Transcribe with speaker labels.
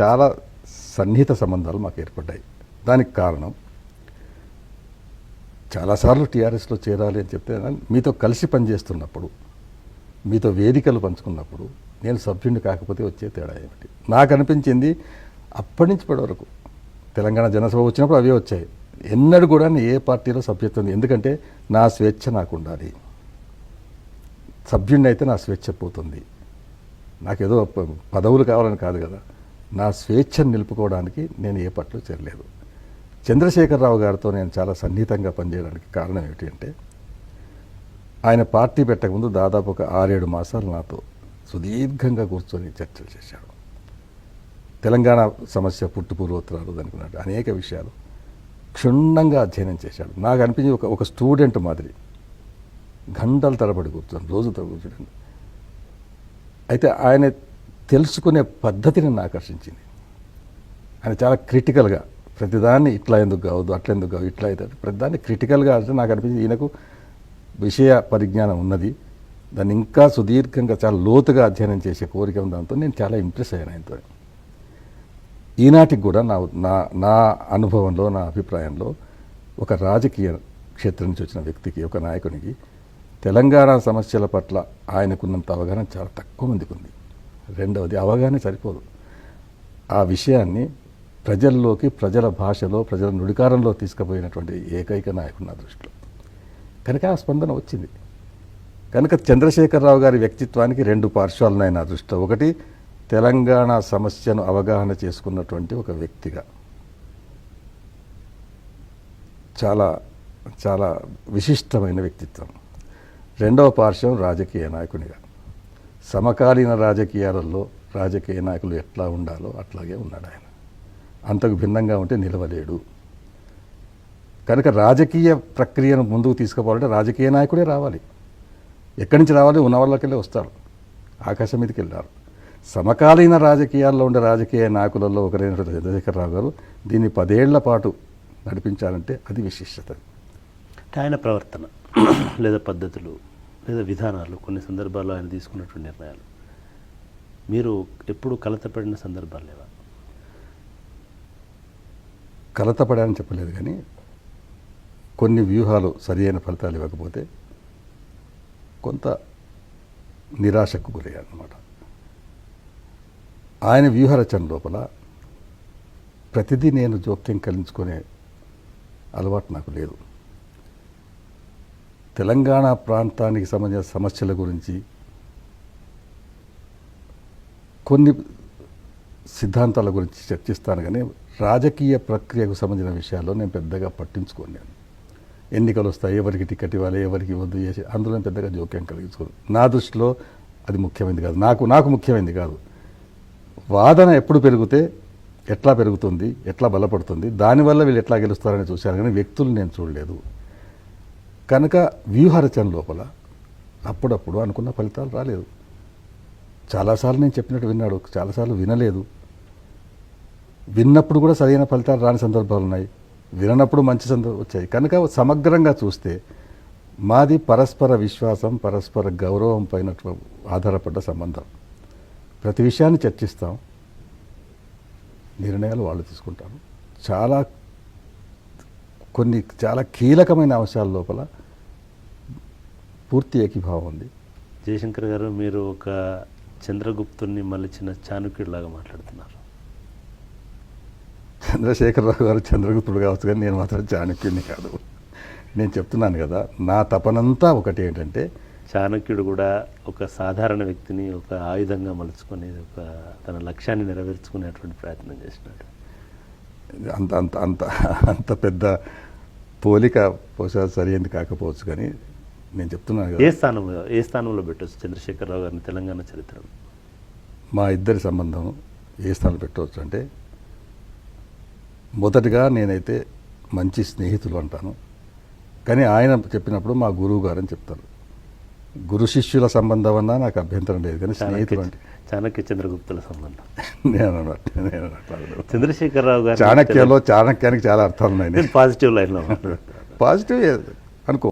Speaker 1: చాలా సన్నిహిత సంబంధాలు మాకు ఏర్పడ్డాయి. దానికి కారణం చాలాసార్లు టీఆర్ఎస్లో చేరాలి అని చెప్తే మీతో కలిసి పనిచేస్తున్నప్పుడు మీతో వేదికలు పంచుకున్నప్పుడు నేను సభ్యుడిని కాకపోతే వచ్చే తేడా ఏమిటి? నాకు అనిపించింది అప్పటి నుంచి ఇప్పటి వరకు తెలంగాణ జనసభ వచ్చినప్పుడు అవే వచ్చాయి. ఎన్నడూ కూడా నేను ఏ పార్టీలో సభ్యత్వం ఎందుకంటే నా స్వేచ్ఛ నాకు ఉండాలి. సభ్యుడిని అయితే నా స్వేచ్ఛ పోతుంది. నాకేదో పదవులు కావాలని కాదు కదా. నా స్వేచ్ఛను నిలుపుకోవడానికి నేను ఏ పట్లు చేరలేదు. చంద్రశేఖరరావు గారితో నేను చాలా సన్నిహితంగా పనిచేయడానికి కారణం ఏమిటి అంటే ఆయన పార్టీ పెట్టకముందు దాదాపు ఒక ఆరేడు మాసాలు నాతో సుదీర్ఘంగా కూర్చొని చర్చలు చేశాడు. తెలంగాణ సమస్య పుట్టు పూర్వోత్తరాలు దానికి అనేక విషయాలు క్షుణ్ణంగా అధ్యయనం చేశాడు. నాకు అనిపించి ఒక ఒక స్టూడెంట్ మాదిరి గంటల తరబడి కూర్చొని రోజు తరబడి అయితే ఆయన తెలుసుకునే పద్ధతిని ఆకర్షించింది. ఆయన చాలా క్రిటికల్గా ప్రతిదాన్ని ఇట్లా ఎందుకు కావద్దు అట్లా ఎందుకు కావు ఇట్లా అయితే ప్రతిదాన్ని క్రిటికల్గా అంటే నాకు అనిపించింది ఈయనకు విషయ పరిజ్ఞానం ఉన్నది. దాన్ని ఇంకా సుదీర్ఘంగా చాలా లోతుగా అధ్యయనం చేసే కోరిక ఉంది. దాంతో నేను చాలా ఇంప్రెస్ అయ్యాను ఆయనతో. ఈనాటికి కూడా నా నా నా అనుభవంలో నా అభిప్రాయంలో ఒక రాజకీయ క్షేత్రం నుంచి వచ్చిన వ్యక్తికి ఒక నాయకునికి తెలంగాణ సమస్యల పట్ల ఆయనకున్నంత అవగాహన చాలా తక్కువ మందికి ఉంది. రెండవది అవగాహన సరిపోదు. ఆ విషయాన్ని ప్రజల్లోకి ప్రజల భాషలో ప్రజల నుడికారంలో తీసుకుపోయినటువంటి ఏకైక నాయకుడు నా దృష్టిలో. కనుక ఆ స్పందన వచ్చింది. కనుక చంద్రశేఖరరావు గారి వ్యక్తిత్వానికి రెండు పార్శ్వాలు ఉన్నాయి నా దృష్టిలో. ఒకటి తెలంగాణ సమస్యను అవగాహన చేసుకున్నటువంటి ఒక వ్యక్తిగా. చాలా చాలా విశిష్టమైన వ్యక్తిత్వం. రెండవ పార్శ్వం రాజకీయ నాయకునిగా. సమకాలీన రాజకీయాలలో రాజకీయ నాయకులు ఎట్లా ఉండాలో అట్లాగే ఉన్నాడు ఆయన. అంతకు భిన్నంగా ఉంటే నిలవలేడు. కనుక రాజకీయ ప్రక్రియను ముందుకు తీసుకుపోవాలంటే రాజకీయ నాయకుడే రావాలి. ఎక్కడి నుంచి రావాలి? ఉన్న వాళ్ళకెళ్ళి వస్తారు. ఆకాశం మీదకి వెళ్ళారు. సమకాలీన రాజకీయాల్లో ఉండే రాజకీయ నాయకులలో ఒకరైన చంద్రశేఖరరావు గారు దీన్ని పదేళ్ళ పాటు నడిపించాలంటే అది విశిష్టత.
Speaker 2: ఆయన ప్రవర్తన లేదా పద్ధతులు లేదా విధానాలు కొన్ని సందర్భాల్లో ఆయన తీసుకున్నటువంటి నిర్ణయాలు. మీరు ఎప్పుడు కలతపడిన సందర్భాలు లేవా?
Speaker 1: కలతపడాలని చెప్పలేదు కానీ కొన్ని వ్యూహాలు సరియైన ఫలితాలు ఇవ్వకపోతే కొంత నిరాశకు గురయ్యాను అనమాట ఆయన వ్యూహరచన లోపల ప్రతిదీ నేను జోక్యం కలించుకునే అలవాటు నాకు లేదు. తెలంగాణ ప్రాంతానికి సంబంధించిన సమస్యల గురించి కొన్ని సిద్ధాంతాల గురించి చర్చిస్తాను కానీ రాజకీయ ప్రక్రియకు సంబంధించిన విషయాల్లో నేను పెద్దగా పట్టించుకోను నేను. ఎన్నికలు వస్తాయి ఎవరికి టికెట్ ఇవ్వాలి ఎవరికి ఇవ్వద్దు చేసి అందులో పెద్దగా జోక్యం కలిగించుకోదు నా దృష్టిలో అది ముఖ్యమైనది కాదు. నాకు నాకు ముఖ్యమైనది కాదు. వాదన ఎప్పుడు పెరిగితే ఎట్లా పెరుగుతుంది ఎట్లా బలపడుతుంది దానివల్ల వీళ్ళు ఎట్లా గెలుస్తారని చూశాను కానీ వ్యక్తులు నేను చూడలేదు. కనుక వ్యూహరచన లోపల అప్పుడప్పుడు అనుకున్న ఫలితాలు రాలేదు. చాలాసార్లు నేను చెప్పినట్టు విన్నాడు చాలాసార్లు వినలేదు. విన్నప్పుడు కూడా సరైన ఫలితాలు రాని సందర్భాలు ఉన్నాయి. విననప్పుడు మంచి సందర్భం వచ్చాయి. కనుక సమగ్రంగా చూస్తే మాది పరస్పర విశ్వాసం పరస్పర గౌరవం పైన ఆధారపడ్డ సంబంధం. ప్రతి విషయాన్ని చర్చిస్తాం. నిర్ణయాలు వాళ్ళు తీసుకుంటారు. చాలా కొన్ని చాలా కీలకమైన అంశాల లోపల పూర్తి ఏకీభావం ఉంది.
Speaker 2: జయశంకర్ గారు మీరు ఒక చంద్రగుప్తుని మలిచిన చాణుక్యుడిలాగా మాట్లాడుతున్నారు.
Speaker 1: చంద్రశేఖరరావు గారు చంద్రగుప్తుడు కావచ్చు కానీ నేను మాత్రం చాణక్యుడిని కాదు. నేను చెప్తున్నాను కదా నా తపనంతా ఒకటి ఏంటంటే
Speaker 2: చాణక్యుడు కూడా ఒక సాధారణ వ్యక్తిని ఒక ఆయుధంగా మలుచుకొని ఒక తన లక్ష్యాన్ని నెరవేర్చుకునేటువంటి ప్రయత్నం చేసినాడు.
Speaker 1: అంత అంత అంత అంత పెద్ద పోలిక బహుశా సరైనది కాకపోవచ్చు కానీ నేను చెప్తున్నాను
Speaker 2: ఏ స్థానంలో ఏ స్థానంలో పెట్టవచ్చు చంద్రశేఖరరావు గారిని తెలంగాణ చరిత్రలో?
Speaker 1: మా ఇద్దరి సంబంధం ఏ స్థానం పెట్టవచ్చు అంటే మొదటగా నేనైతే మంచి స్నేహితులు అంటాను. కానీ ఆయన చెప్పినప్పుడు మా గురువు గారు అని చెప్తారు. గురు శిష్యుల సంబంధం అన్నా నాకు అభ్యంతరం లేదు కానీ స్నేహితులు
Speaker 2: చాణక్య
Speaker 1: అంటే
Speaker 2: చాణక్య చంద్రగుప్తుల సంబంధం.
Speaker 1: నేను
Speaker 2: చంద్రశేఖరరావు గారు
Speaker 1: చాణక్యలో చాణక్యానికి చాలా అర్థాలు ఉన్నాయి.
Speaker 2: నేను పాజిటివ్ లైన్లో
Speaker 1: పాజిటివ్ అనుకో